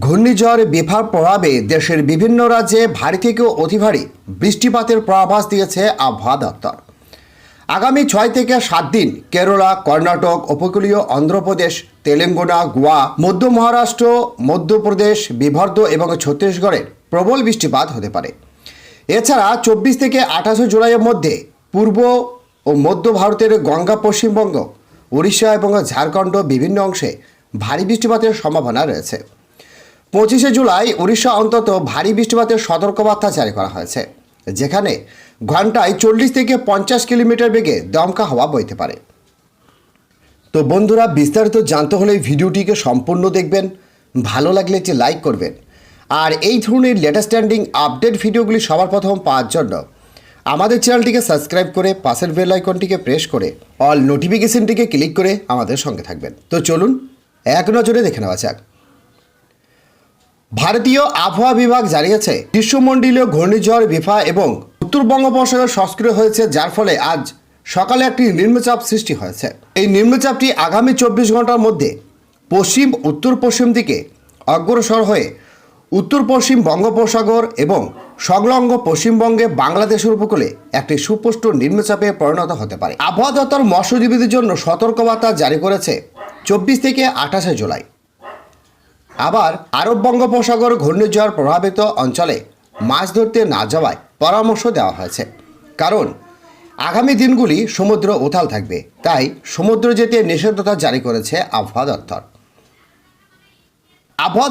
ঘূর্ণিঝড় বিভার প্রভাবে দেশের বিভিন্ন রাজ্যে ভারী থেকে অতি ভারী বৃষ্টিপাতের পূর্বাভাস দিয়েছে আবহাওয়া দপ্তর। আগামী ছয় থেকে সাত দিন কেরলা, কর্ণাটক, উপকূলীয় অন্ধ্রপ্রদেশ, তেলেঙ্গানা, গোয়া, মধ্য মহারাষ্ট্র, মধ্যপ্রদেশ বিভর্দ এবং ছত্তিশগড়ের প্রবল বৃষ্টিপাত হতে পারে। এছাড়া চব্বিশ থেকে আঠাশে জুলাইয়ের মধ্যে পূর্ব ও মধ্য ভারতের গঙ্গা, পশ্চিমবঙ্গ, উড়িষ্যা এবং ঝাড়খণ্ড বিভিন্ন অংশে ভারী বৃষ্টিপাতের সম্ভাবনা রয়েছে। পঁচিশে জুলাই উড়িষ্যা অন্তত ভারী বৃষ্টিপাতের সতর্কবার্তা জারি করা হয়েছে, যেখানে ঘন্টায় চল্লিশ থেকে পঞ্চাশ কিলোমিটার বেগে দমকা হাওয়া বইতে পারে। তো বন্ধুরা, বিস্তারিত জানতে হলে ভিডিওটিকে সম্পূর্ণ দেখবেন, ভালো লাগলে যে লাইক করবেন, আর এই ধরনের লেটেস্ট স্ট্যান্ডিং আপডেট ভিডিওগুলি সবার প্রথম পাওয়ার জন্য আমাদের চ্যানেলটিকে সাবস্ক্রাইব করে পাশের বেল আইকনটিকে প্রেস করে অল নোটিফিকেশনটিকে ক্লিক করে আমাদের সঙ্গে থাকবেন। তো চলুন, এক নজরে দেখে নেওয়া যাক। ভারতীয় আবহাওয়া বিভাগ জানিয়েছে, গ্রীষ্মমণ্ডলীয় ঘূর্ণিঝড়, বিফা এবং উত্তর বঙ্গোপসাগর সক্রিয় হয়েছে, যার ফলে আজ সকালে একটি নিম্নচাপ সৃষ্টি হয়েছে। এই নিম্নচাপটি আগামী চব্বিশ ঘণ্টার মধ্যে পশ্চিম, উত্তর পশ্চিম দিকে অগ্রসর হয়ে উত্তর পশ্চিম বঙ্গোপসাগর এবং সংলগ্ন পশ্চিমবঙ্গে বাংলাদেশের উপকূলে একটি সুস্পষ্ট নিম্নচাপে পরিণত হতে পারে। আবহাওয়া দপ্তর মৎস্যজীবীদের জন্য সতর্কবার্তা জারি করেছে, চব্বিশ থেকে আঠাশে জুলাই। আবার আরব বঙ্গোপসাগর ঘূর্ণিঝড় প্রভাবিত অঞ্চলে মাছ ধরতে না যাওয়ায় পরামর্শ দেওয়া হয়েছে। কারণ, আগামী দিনগুলি সমুদ্র উথাল থাকবে, তাই সমুদ্র যেতে নিষেধাজ্ঞা জারি করেছে আবহাওয়া দপ্তর। আবহাওয়া